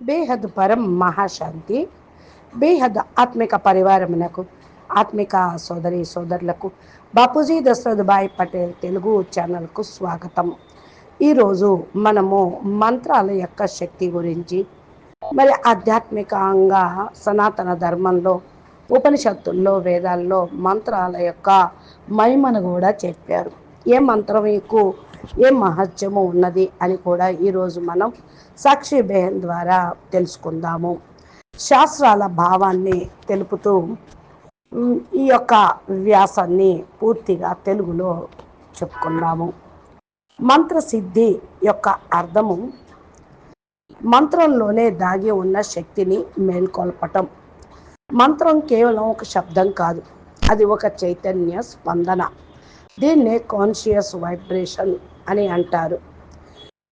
బేహద్ పరం మహాశాంతి బేహద్ ఆత్మిక పరివారమునకు ఆత్మిక సోదరి సోదరులకు బాపూజీ దశరథ్ భాయ్ పటేల్ తెలుగు ఛానల్కు స్వాగతం. ఈరోజు మనము మంత్రాల యొక్క శక్తి గురించి మరి ఆధ్యాత్మికంగా సనాతన ధర్మంలో ఉపనిషత్తుల్లో వేదాల్లో మంత్రాల యొక్క మహిమను కూడా చెప్పారు. ఏ మంత్రం మీకు ఏ మహత్యము ఉన్నది అని కూడా ఈరోజు మనం సాక్షి బేహన్ ద్వారా తెలుసుకుందాము. శాస్త్రాల భావాన్ని తెలుపుతూ ఈ యొక్క వ్యాసాన్ని పూర్తిగా తెలుగులో చెప్పుకుందాము. మంత్రసిద్ధి యొక్క అర్థము మంత్రంలోనే దాగి ఉన్న శక్తిని మేల్కొల్పటం. మంత్రం కేవలం ఒక శబ్దం కాదు అది ఒక చైతన్య స్పందన. దీన్నే కాన్షియస్ వైబ్రేషన్ అని అంటారు.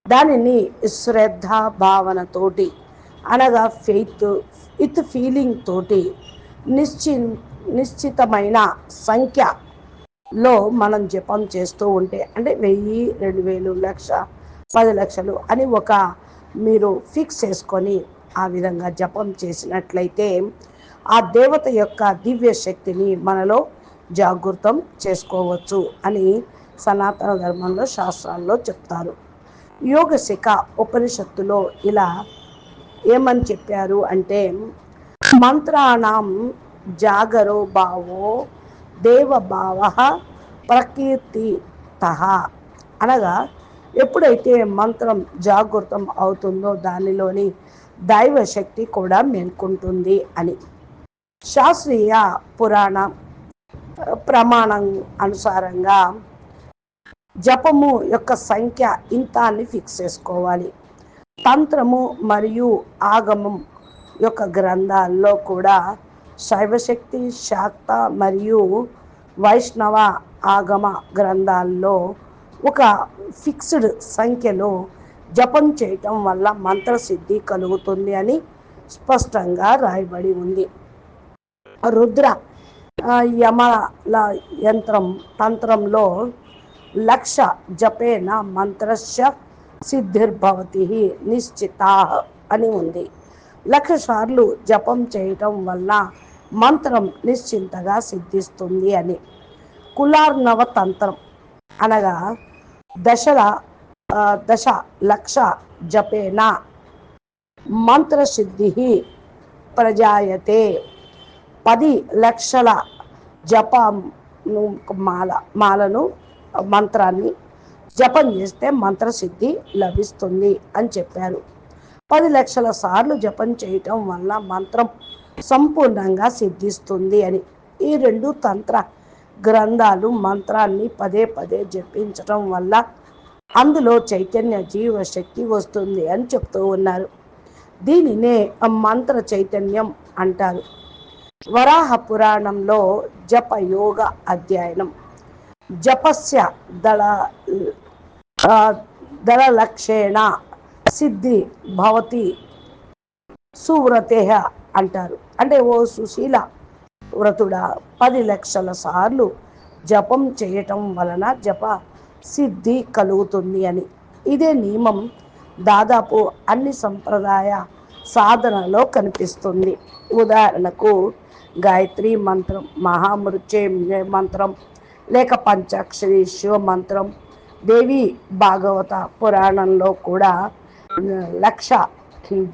దానిని శ్రద్ధ భావనతోటి అనగా ఫెయిత్ విత్ ఫీలింగ్ తోటి నిశ్చి నిశ్చితమైన సంఖ్యలో మనం జపం చేస్తూ ఉంటే అంటే వెయ్యి రెండు వేలు లక్ష పది లక్షలు అని ఒక మీరు ఫిక్స్ చేసుకొని ఆ విధంగా జపం చేసినట్లయితే ఆ దేవత యొక్క దివ్య శక్తిని మనలో జాగృతం చేసుకోవచ్చు అని సనాతన ధర్మంలో శాస్త్రాల్లో చెప్తారు. యోగ శిఖ ఉపనిషత్తులో ఇలా ఏమని చెప్పారు అంటే మంత్రాణం జాగరో భావో దేవభావ ప్రకీర్తి అనగా ఎప్పుడైతే మంత్రం జాగృతం అవుతుందో దానిలోని దైవ శక్తి కూడా మేల్కొంటుంది అని. శాస్త్రీయ పురాణ ప్రమాణం అనుసారంగా జపము యొక్క సంఖ్య ఇంత అని ఫిక్స్ చేసుకోవాలి. తంత్రము మరియు ఆగమం యొక్క గ్రంథాల్లో కూడా శైవశక్తి శాక్త మరియు వైష్ణవ ఆగమ గ్రంథాల్లో ఒక ఫిక్స్డ్ సంఖ్యలో జపం చేయటం వల్ల మంత్రసిద్ధి కలుగుతుంది అని స్పష్టంగా రాయబడి ఉంది. రుద్ర యమల యంత్రం తంత్రంలో లక్ష జపేన మంత్రస్య సిద్ధిర్భవతి నిశ్చిత అని ఉంది. లక్ష సార్లు జపం చేయటం వల్ల మంత్రం నిశ్చింతగా సిద్ధిస్తుంది అని. కులార్నవ తంత్రం అనగా దశల దశ లక్ష జపేన మంత్రసిద్ధి ప్రజాయతే. పది లక్షల జప మాల మాలను మంత్రాన్ని జపం చేస్తే మంత్రసిద్ధి లభిస్తుంది అని చెప్పారు. పది లక్షల సార్లు జపం చేయటం వల్ల మంత్రం సంపూర్ణంగా సిద్ధిస్తుంది అని. ఈ రెండు తంత్ర గ్రంథాలు మంత్రాన్ని పదే పదే జపించటం వల్ల అందులో చైతన్య జీవ శక్తి వస్తుంది అని చెప్తూ ఉన్నారు. దీనినే మంత్ర చైతన్యం అంటారు. వరాహ పురాణంలో జప యోగ అధ్యయనం. జపస్య దళ దళలక్షేణ సిద్ధి భవతి సువ్రతేహ అంటారు. అంటే ఓ సుశీల వ్రతుడా పది లక్షల సార్లు జపం చేయటం వలన జప సిద్ధి కలుగుతుంది అని. ఇదే నియమం దాదాపు అన్ని సంప్రదాయ సాధనలో కనిపిస్తుంది. ఉదాహరణకు గాయత్రి మంత్రం మహామృత్యుంజయ మంత్రం లేక పంచాక్షరి శివ మంత్రం దేవి భాగవత పురాణంలో కూడా లక్ష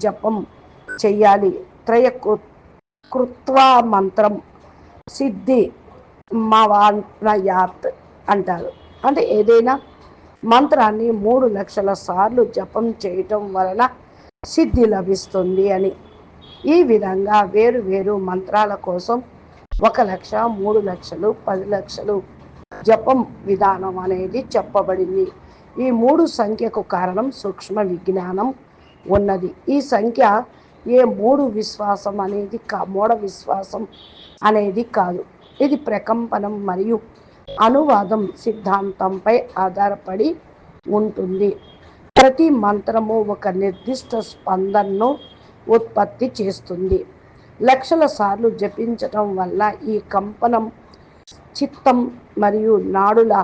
జపం చెయ్యాలి. త్రయ కృత్వా మంత్రం సిద్ధి మవానయాత్ అంటారు. అంటే ఏదైనా మంత్రాన్ని మూడు లక్షల సార్లు జపం చేయటం వలన సిద్ధి లభిస్తుంది అని. ఈ విధంగా వేరు వేరు మంత్రాల కోసం ఒక లక్ష మూడు లక్షలు పది లక్షలు జపం విధానం అనేది చెప్పబడింది. ఈ మూడు సంఖ్యకు కారణం సూక్ష్మ విజ్ఞానం ఉన్నది. ఈ సంఖ్య ఏ మూడు విశ్వాసం అనేది కా మూఢ విశ్వాసం అనేది కాదు. ఇది ప్రకంపనం మరియు అనువాదం సిద్ధాంతంపై ఆధారపడి ఉంటుంది. ప్రతి మంత్రము ఒక నిర్దిష్ట స్పందనను ఉత్పత్తి చేస్తుంది. లక్షల సార్లు జపించటం వల్ల ఈ కంపనం చిత్తం మరియు నాడుల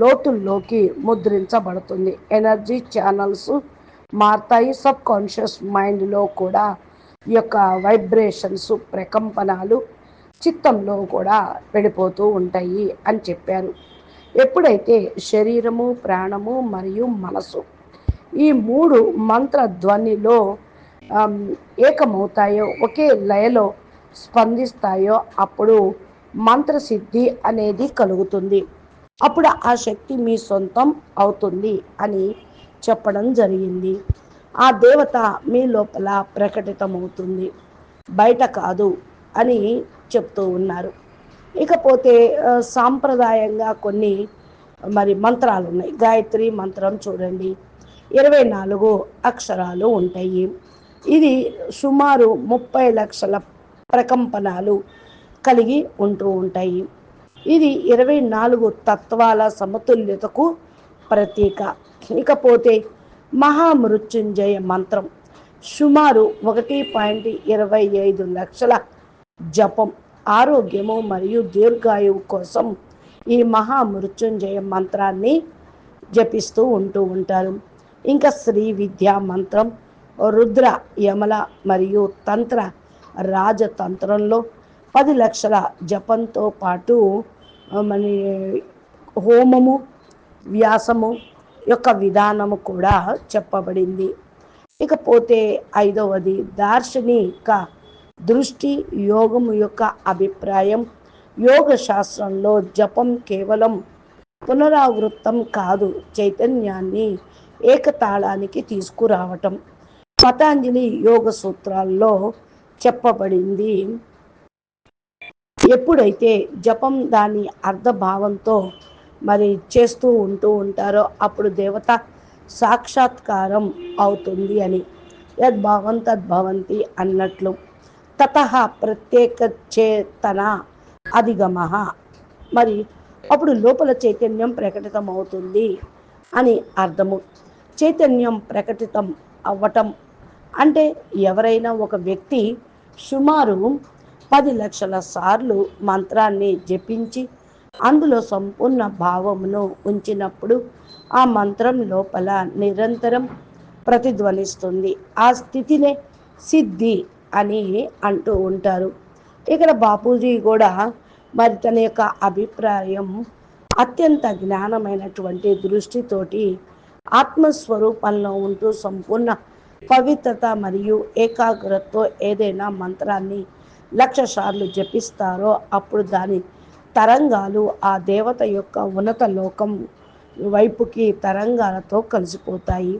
లోతుల్లోకి ముద్రించబడుతుంది. ఎనర్జీ ఛానల్స్ మారుతాయి. సబ్ కాన్షియస్ మైండ్లో కూడా ఈ యొక్క వైబ్రేషన్స్ ప్రకంపనాలు చిత్తంలో కూడా వెళ్ళిపోతూ ఉంటాయి అని చెప్పారు. ఎప్పుడైతే శరీరము ప్రాణము మరియు మనసు ఈ మూడు మంత్ర ధ్వనిలో ఏకమవుతాయో ఒకే లయలో స్పందిస్తాయో అప్పుడు మంత్రసిద్ధి అనేది కలుగుతుంది. అప్పుడు ఆ శక్తి మీ సొంతం అవుతుంది అని చెప్పడం జరిగింది. ఆ దేవత మీ లోపల ప్రకటితమవుతుంది. బయట కాదు అని చెప్తూ ఉన్నారు. ఇకపోతే సాంప్రదాయంగా కొన్ని మరి మంత్రాలు ఉన్నాయి గాయత్రి మంత్రం చూడండి. ఇరవై నాలుగు అక్షరాలు ఉంటాయి. ఇది సుమారు ముప్పై లక్షల ప్రకంపనాలు కలిగి ఉంటూ ఉంటాయి. ఇది ఇరవై నాలుగు తత్వాల సమతుల్యతకు ప్రతీక. ఇకపోతే మహామృత్యుంజయ మంత్రం సుమారు ఒకటి పాయింట్ ఇరవై ఐదు లక్షల జపం ఆరోగ్యము మరియు దీర్ఘాయువు కోసం ఈ మహామృత్యుంజయ మంత్రాన్ని జపిస్తూ ఉంటూ ఉంటారు. ఇంకా శ్రీ విద్యా మంత్రం రుద్ర యమల మరియు తంత్ర రాజతంత్రంలో పది లక్షల జపంతో పాటు మన హోమము వ్యాసము యొక్క విధానము కూడా చెప్పబడింది. ఇకపోతే ఐదవది దార్శనిక దృష్టి యోగము యొక్క అభిప్రాయం. యోగ శాస్త్రంలో జపం కేవలం పునరావృత్తం కాదు చైతన్యాన్ని ఏకతాళానికి తీసుకురావటం. పతాంజలి యోగ సూత్రాల్లో చెప్పబడింది. ఎప్పుడైతే జపం దాని అర్ధభావంతో మరి చేస్తూ ఉంటూ ఉంటారో అప్పుడు దేవత సాక్షాత్కారం అవుతుంది అని. యద్భావం తద్భవంతి అన్నట్లు. తత ప్రత్యేక చేతన అధిగమ. మరి అప్పుడు లోపల చైతన్యం ప్రకటితం అవుతుంది అని అర్థము. చైతన్యం ప్రకటితం అవ్వటం అంటే ఎవరైనా ఒక వ్యక్తి సుమారు పది లక్షల సార్లు మంత్రాన్ని జపించి అందులో సంపూర్ణ భావమును ఉంచినప్పుడు ఆ మంత్రం లోపల నిరంతరం ప్రతిధ్వనిస్తుంది. ఆ స్థితినే సిద్ధి అని అంటూ ఉంటారు. ఇక్కడ బాపూజీ కూడా మరి తన యొక్క అభిప్రాయం అత్యంత జ్ఞానమైనటువంటి దృష్టితోటి ఆత్మస్వరూపంలో ఉంటూ సంపూర్ణ పవిత్రత మరియు ఏకాగ్రతతో ఏదైనా మంత్రాన్ని లక్ష సార్లు జపిస్తారో అప్పుడు దాని తరంగాలు ఆ దేవత యొక్క ఉన్నత లోకం వైపుకి తరంగాలతో కలిసిపోతాయి.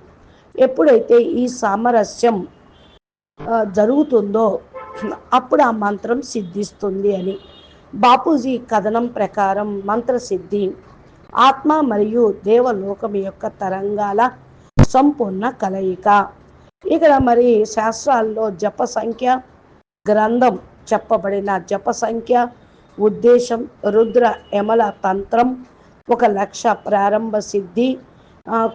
ఎప్పుడైతే ఈ సామరస్యం జరుగుతుందో అప్పుడు ఆ మంత్రం సిద్ధిస్తుంది అని. బాపూజీ కథనం ప్రకారం మంత్రసిద్ధి ఆత్మ మరియు దేవలోకం యొక్క తరంగాల సంపూర్ణ కలయిక. ఇక్కడ మరి శాస్త్రాల్లో జప సంఖ్య గ్రంథం చెప్పబడిన జప సంఖ్య ఉద్దేశం రుద్ర యమల తంత్రం ఒక లక్ష ప్రారంభ సిద్ధి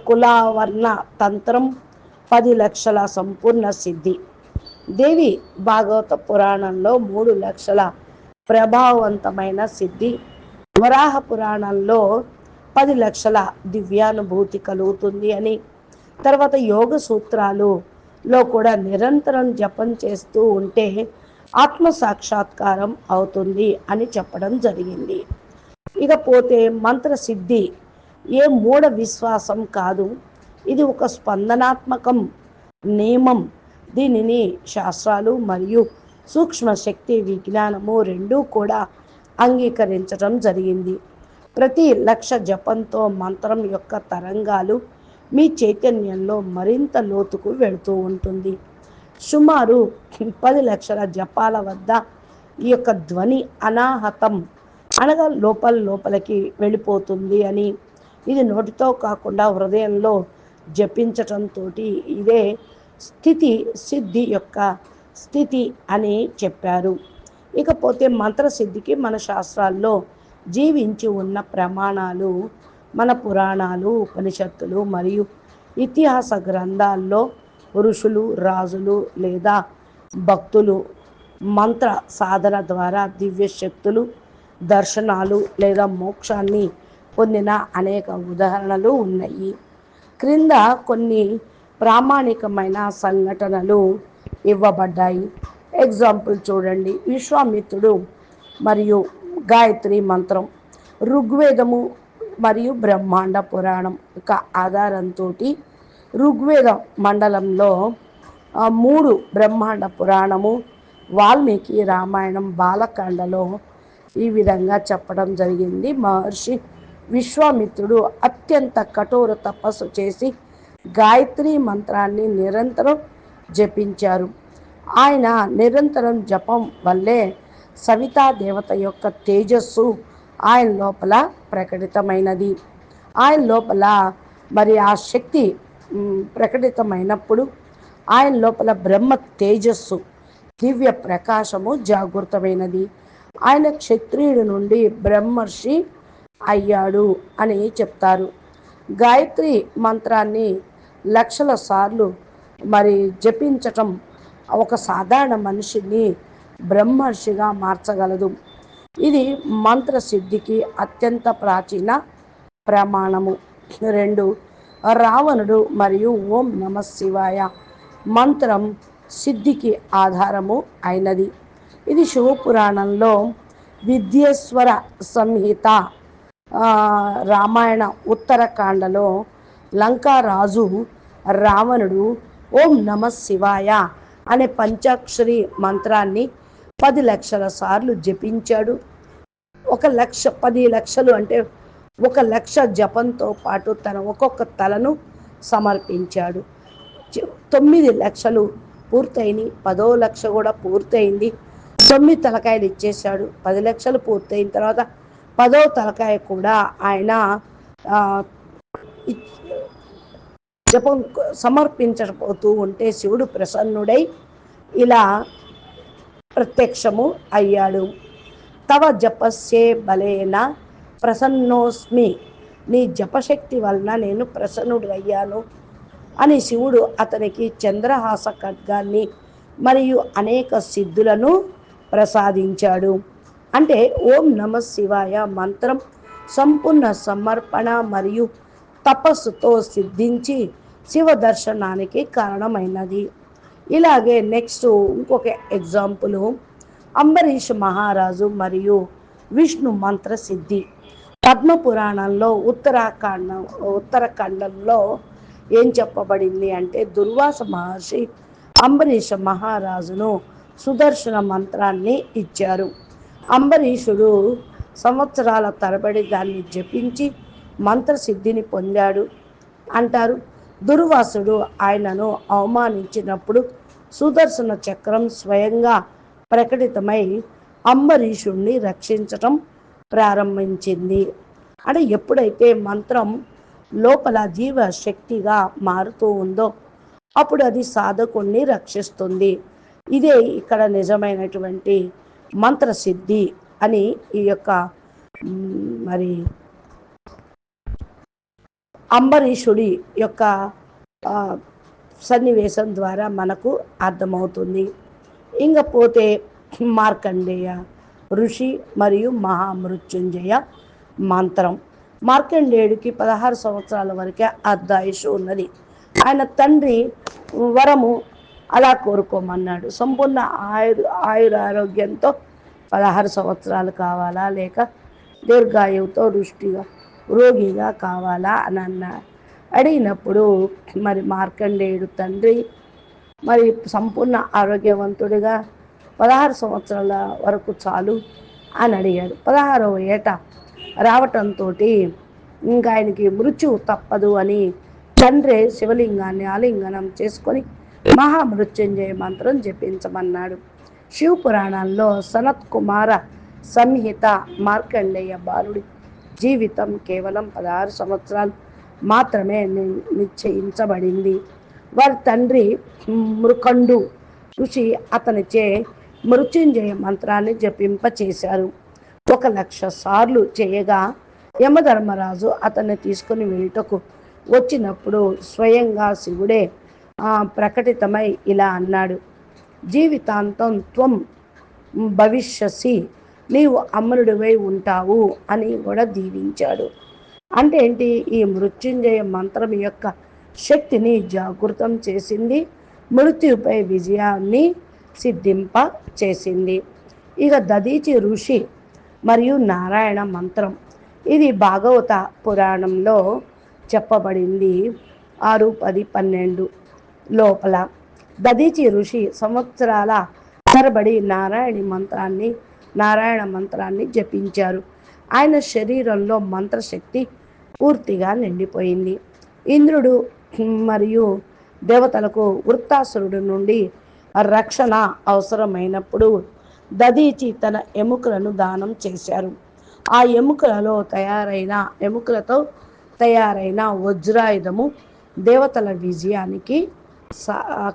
కులావర్ణ తంత్రం పది లక్షల సంపూర్ణ సిద్ధి. దేవి భాగవత పురాణంలో మూడు లక్షల ప్రభావవంతమైన సిద్ధి. వరాహ పురాణంలో పది లక్షల దివ్యానుభూతి కలుగుతుంది అని. తర్వాత యోగ సూత్రాలు లో కూడా నిరంతరం జపం చేస్తూ ఉంటే ఆత్మ సాక్షాత్కారం అవుతుంది అని చెప్పడం జరిగింది. ఇకపోతే మంత్రసిద్ధి ఏ మూఢ విశ్వాసం కాదు. ఇది ఒక స్పందనాత్మకం నియమం. దీనిని శాస్త్రాలు మరియు సూక్ష్మ శక్తి విజ్ఞానము రెండూ కూడా అంగీకరించడం జరిగింది. ప్రతి లక్ష జపంతో మంత్రం యొక్క తరంగాలు మీ చైతన్యంలో మరింత లోతుకు వెళుతూ ఉంటుంది. సుమారు పది లక్షల జపాల వద్ద ఈ యొక్క ధ్వని అనాహతం అనగా లోపల లోపలికి వెళ్ళిపోతుంది అని. ఇది నోటితో కాకుండా హృదయంలో జపించటంతో ఇదే స్థితి సిద్ధి యొక్క స్థితి అని చెప్పారు. ఇకపోతే మంత్రసిద్ధికి మన శాస్త్రాల్లో జీవించి ఉన్న ప్రమాణాలు మన పురాణాలు ఉపనిషత్తులు మరియు ఇతిహాస గ్రంథాల్లో ఋషులు రాజులు లేదా భక్తులు మంత్ర సాధన ద్వారా దివ్య శక్తులు దర్శనాలు లేదా మోక్షాన్ని పొందిన అనేక ఉదాహరణలు ఉన్నాయి. క్రింద కొన్ని ప్రామాణికమైన సంఘటనలు ఇవ్వబడ్డాయి. ఎగ్జాంపుల్ చూడండి. విశ్వామిత్రుడు మరియు గాయత్రి మంత్రం. ఋగ్వేదము మరియు బ్రహ్మాండ పురాణం యొక్క ఆధారంతో ఋగ్వేద మండలంలో మూడు బ్రహ్మాండ పురాణము వాల్మీకి రామాయణం బాలకాండలో ఈ విధంగా చెప్పడం జరిగింది. మహర్షి విశ్వామిత్రుడు అత్యంత కఠోర తపస్సు చేసి గాయత్రి మంత్రాన్ని నిరంతరం జపించారు. ఆయన నిరంతరం జపం వల్లే సవితా దేవత యొక్క తేజస్సు ఆయన లోపల ప్రకటితమైనది. ఆయన లోపల మరి ఆ శక్తి ప్రకటితమైనప్పుడు ఆయన లోపల బ్రహ్మ తేజస్సు దివ్య ప్రకాశము జాగృతమైనది. ఆయన క్షత్రియుడి నుండి బ్రహ్మర్షి అయ్యాడు అని చెప్తారు. గాయత్రి మంత్రాన్ని లక్షల సార్లు మరి జపించటం ఒక సాధారణ మనిషిని బ్రహ్మర్షిగా మార్చగలదు. ఇది మంత్రసిద్ధికి అత్యంత ప్రాచీన ప్రమాణము. రెండు రావణుడు మరియు ఓం నమ శివాయ మంత్రం సిద్ధికి ఆధారము అయినది. ఇది శివపురాణంలో విద్యేశ్వర సంహిత రామాయణ ఉత్తరకాండలో లంకారాజు రావణుడు ఓం నమ శివాయ అనే పంచాక్షరి మంత్రాన్ని పది లక్షల సార్లు జపించాడు. ఒక లక్ష పది లక్షలు అంటే ఒక లక్ష జపంతో పాటు తన ఒక్కొక్క తలను సమర్పించాడు. తొమ్మిది లక్షలు పూర్తయినాయి. పదో లక్ష కూడా పూర్తయింది. తొమ్మిది తలకాయలు ఇచ్చేశాడు. పది లక్షలు పూర్తయిన తర్వాత పదో తలకాయ కూడా ఆయన జపం సమర్పించబోతూ ఉంటే శివుడు ప్రసన్నుడై ఇలా ప్రత్యక్షము అయ్యాడు. తవ జపస్యే బలేన ప్రసన్నోస్మి నీ జపశక్తి వలన నేను ప్రసన్నుడు అయ్యాను అని శివుడు అతనికి చంద్రహాస ఖడ్గాన్ని మరియు అనేక సిద్ధులను ప్రసాదించాడు. అంటే ఓం నమ శివాయ మంత్రం సంపూర్ణ సమర్పణ మరియు తపస్సుతో సిద్ధించి శివ దర్శనానికి కారణమైనది. ఇలాగే నెక్స్ట్ ఇంకొక ఎగ్జాంపుల్ అంబరీష్ మహారాజు మరియు విష్ణు మంత్ర సిద్ధి పద్మపురాణంలో ఉత్తరాఖండ ఉత్తరాఖండంలో ఏం చెప్పబడింది అంటే దుర్వాస మహర్షి అంబరీష మహారాజును సుదర్శన మంత్రాన్ని ఇచ్చారు. అంబరీషుడు సంవత్సరాల తరబడి దాన్ని జపించి మంత్రసిద్ధిని పొందాడు అంటారు. దుర్వాసుడు ఆయనను అవమానించినప్పుడు సుదర్శన చక్రం స్వయంగా ప్రకటితమై అంబరీషుణ్ణి రక్షించటం ప్రారంభించింది. అంటే ఎప్పుడైతే మంత్రం లోపల జీవ శక్తిగా మారుతూ ఉందో అప్పుడు అది సాధకుణ్ణి రక్షిస్తుంది. ఇదే ఇక్కడ నిజమైనటువంటి మంత్రసిద్ధి అని ఈ యొక్క మరి అంబరీషుడి యొక్క సన్నివేశం ద్వారా మనకు అర్థమవుతుంది. ఇంకపోతే మార్కండేయ ఋషి మరియు మహామృత్యుంజయ మంత్రం. మార్కండేయుడికి పదహారు సంవత్సరాల వరకే అర్ధాయుషు ఉన్నది. ఆయన తండ్రి వరము అలా కోరుకోమన్నాడు. సంపూర్ణ ఆయు ఆయుర ఆరోగ్యంతో పదహారు సంవత్సరాలు కావాలా లేక దీర్ఘాయువుతో దృష్టిగా రోగిగా కావాలా అని అన్న అడిగినప్పుడు మరి మార్కండేయుడు తండ్రి మరి సంపూర్ణ ఆరోగ్యవంతుడిగా పదహారు సంవత్సరాల వరకు చాలు అని అడిగాడు. పదహారవ ఏట రావటంతో ఇంకా ఆయనకి మృత్యువు తప్పదు అని తండ్రి శివలింగాన్ని ఆలింగనం చేసుకొని మహామృత్యుంజయ మంత్రం జపించమన్నాడు. శివపురాణాల్లో సనత్ కుమార సంహిత మార్కండేయ బాలుడి జీవితం కేవలం పదహారు సంవత్సరాలు మాత్రమే నిశ్చయించబడింది. వారి తండ్రి మృకండు ఋషి అతనిచే మృత్యుంజయ మంత్రాన్ని జపింపచేశారు. ఒక లక్ష సార్లు చేయగా యమధర్మరాజు అతన్ని తీసుకుని వెళ్ళటకు వచ్చినప్పుడు స్వయంగా శివుడే ప్రకటితమై ఇలా అన్నాడు. జీవితాంతం త్వం భవిష్యసి నీవు అమరుడివై ఉంటావు అని కూడా దీవించాడు. అంటే ఏంటి? ఈ మృత్యుంజయ మంత్రం యొక్క శక్తిని జాగృతం చేసింది మృత్యుపై విజయాన్ని సిద్ధింప చేసింది. ఇక దదీచి ఋషి మరియు నారాయణ మంత్రం. ఇది భాగవత పురాణంలో చెప్పబడింది. ఆరు పది పన్నెండు లోపల దదీచి ఋషి సంవత్సరాల తరబడి నారాయణి మంత్రాన్ని నారాయణ మంత్రాన్ని జపించారు. ఆయన శరీరంలో మంత్రశక్తి పూర్తిగా నిండిపోయింది. ఇంద్రుడు మరియు దేవతలకు వృత్తాసురుడు నుండి రక్షణ అవసరమైనప్పుడు దదీచి తన ఎముకలను దానం చేశారు. ఆ ఎముకలలో తయారైన ఎముకలతో తయారైన వజ్రాయుధము దేవతల విజయానికి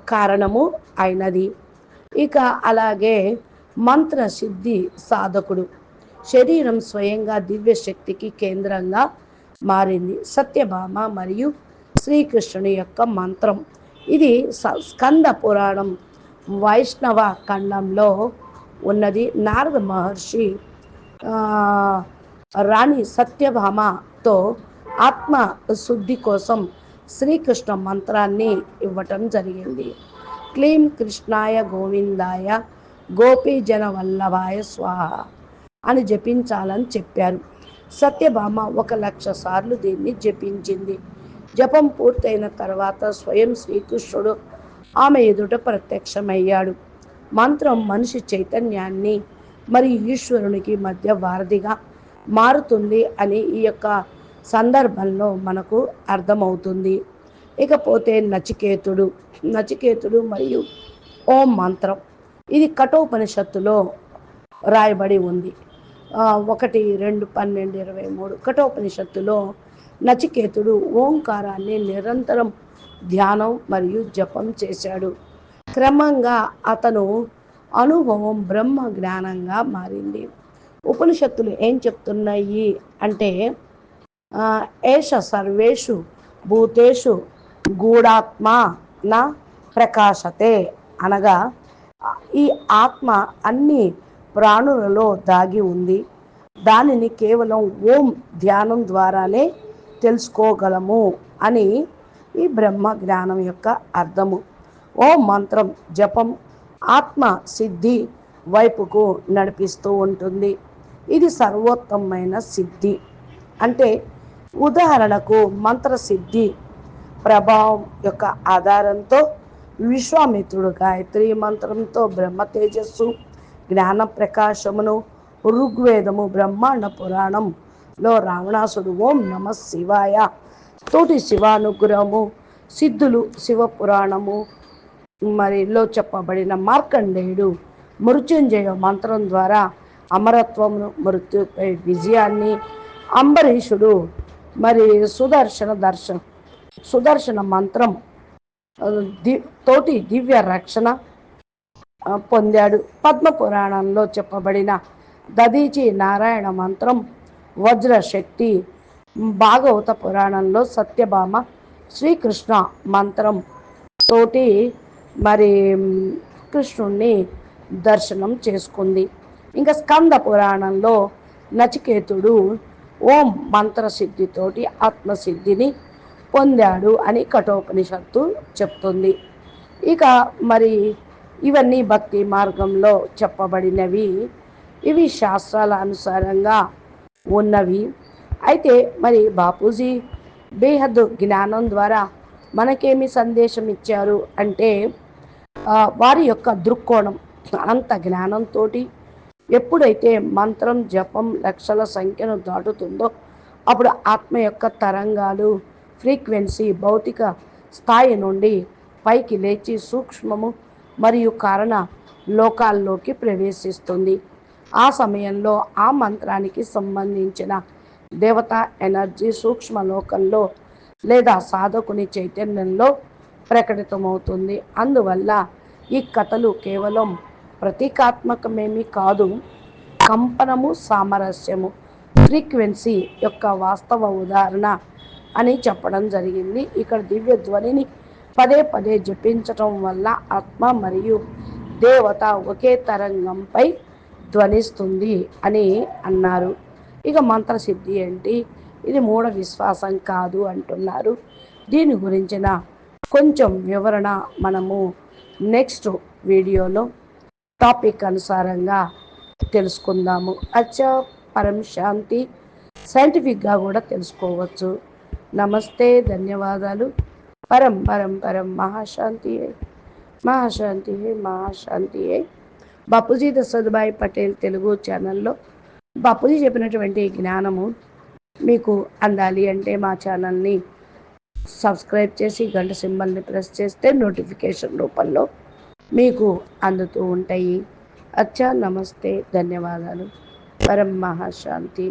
కారణము అయినది. ఇక అలాగే మంత్ర సిద్ధి సాధకుడు. శరీరం స్వయంగా దివ్య శక్తికి కేంద్రంగా మారింది. సత్యభామ మరియు శ్రీకృష్ణుని యొక్క మంత్రం. ఇది స్కంద పురాణం వైష్ణవ ఖండంలో ఉన్నది నారద మహర్షి రాణి సత్యభామతో ఆత్మ శుద్ధి కోసం శ్రీకృష్ణ మంత్రాన్ని ఇవ్వటం జరిగింది. క్లీం కృష్ణాయ గోవిందాయ గోపీజన వల్లభాయ స్వాహ అని జపించాలని చెప్పారు. సత్యభామ ఒక లక్ష సార్లు దీన్ని జపించింది. జపం పూర్తయిన తర్వాత స్వయం శ్రీకృష్ణుడు ఆమె ఎదుట ప్రత్యక్షమయ్యాడు. మంత్రం మనిషి చైతన్యాన్ని మరియు ఈశ్వరునికి మధ్య వారధిగా మారుతుంది అని ఈ యొక్క సందర్భంలో మనకు అర్థమవుతుంది. ఇకపోతే నచికేతుడు నచికేతుడు మరియు ఓం మంత్రం. ఇది కఠోపనిషత్తులో రాయబడి ఉంది. ఒకటి రెండు పన్నెండు ఇరవై మూడు కఠోపనిషత్తులో నచికేతుడు ఓంకారాన్ని నిరంతరం ధ్యానం మరియు జపం చేశాడు. క్రమంగా అతను అనుభవం బ్రహ్మ జ్ఞానంగా మారింది. ఉపనిషత్తులు ఏం చెప్తున్నాయి అంటే ఏష సర్వేషు భూతేషు గూఢాత్మ నా ప్రకాశతే అనగా ఈ ఆత్మ అన్ని ప్రాణులలో దాగి ఉంది. దానిని కేవలం ఓం ధ్యానం ద్వారానే తెలుసుకోగలము అని ఈ బ్రహ్మ జ్ఞానం యొక్క అర్థము. ఓ మంత్రం జపం ఆత్మ సిద్ధి వైపుకు నడిపిస్తూ ఉంటుంది. ఇది సర్వోత్తమైన సిద్ధి. అంటే ఉదాహరణకు మంత్ర సిద్ధి ప్రభావం యొక్క ఆధారంతో విశ్వామిత్రుడు గాయత్రి మంత్రంతో బ్రహ్మ తేజస్సు జ్ఞాన ప్రకాశమును ఋగ్వేదము బ్రహ్మాండ పురాణంలో రావణాసుడు ఓం నమ శివాయ తోటి శివానుగ్రహము సిద్ధులు శివ పురాణము మరిలో చెప్పబడిన మార్కండేయుడు మృత్యుంజయ మంత్రం ద్వారా అమరత్వమును మృత్యుపై విజయాన్ని అంబరీషుడు మరి సుదర్శన దర్శనం సుదర్శన మంత్రం ది తోటి దివ్య రక్షణ పొందాడు. పద్మ పురాణంలో చెప్పబడిన దదీచి నారాయణ మంత్రం వజ్రశక్తి శక్తి భాగవత పురాణంలో సత్యభామ శ్రీకృష్ణ మంత్రం తోటి మరి కృష్ణుణ్ణి దర్శనం చేసుకుంది. ఇంకా స్కంద పురాణంలో నచికేతుడు ఓం మంత్రసిద్ధితోటి ఆత్మసిద్ధిని పొందాడు అని కఠోపనిషత్తు చెప్తుంది. ఇక మరి ఇవన్నీ భక్తి మార్గంలో చెప్పబడినవి. ఇవి శాస్త్రాల అనుసారంగా ఉన్నవి. అయితే మరి బాపూజీ బేహద్ జ్ఞానం ద్వారా మనకేమి సందేశం ఇచ్చారు అంటే వారి యొక్క దృక్కోణం అనంత జ్ఞానంతో ఎప్పుడైతే మంత్రం జపం లక్షల సంఖ్యను దాటుతుందో అప్పుడు ఆత్మ యొక్క తరంగాలు ఫ్రీక్వెన్సీ భౌతిక స్థాయి నుండి పైకి లేచి సూక్ష్మము మరియు కారణ లోకాల్లోకి ప్రవేశిస్తుంది. ఆ సమయంలో ఆ మంత్రానికి సంబంధించిన దేవత ఎనర్జీ సూక్ష్మ లోకంలో లేదా సాధకుని చైతన్యంలో ప్రకటితమవుతుంది. అందువల్ల ఈ కథలు కేవలం ప్రతీకాత్మకమేమీ కాదు కంపనము సామరస్యము ఫ్రీక్వెన్సీ యొక్క వాస్తవ ఉదాహరణ అని చెప్పడం జరిగింది. ఇక్కడ దివ్య ధ్వనిని పదే పదే జపించటం వల్ల ఆత్మ మరియు దేవత ఒకే తరంగంపై ధ్వనిస్తుంది అని అన్నారు. ఇక మంత్రసిద్ధి ఏంటి? ఇది మూఢ విశ్వాసం కాదు అంటున్నారు. దీని గురించిన కొంచెం వివరణ మనము నెక్స్ట్ వీడియోలో టాపిక్ అనుసారంగా తెలుసుకుందాము. అచ్చ పరం శాంతి సైంటిఫిక్గా కూడా తెలుసుకోవచ్చు. నమస్తే ధన్యవాదాలు. పరం పరం పరం మహాశాంతి మహాశాంతి మహాశాంతి బాపూజీ దశరథభాయ్ పటేల్ తెలుగు ఛానల్లో బాపూజీ చెప్పినటువంటి జ్ఞానము మీకు అందాలి అంటే మా ఛానల్ని సబ్స్క్రైబ్ చేసి గంట సింబల్ని ప్రెస్ చేస్తే నోటిఫికేషన్ రూపంలో మీకు అందుతూ ఉంటాయి. అచ్చా నమస్తే ధన్యవాదాలు. పరం మహాశాంతి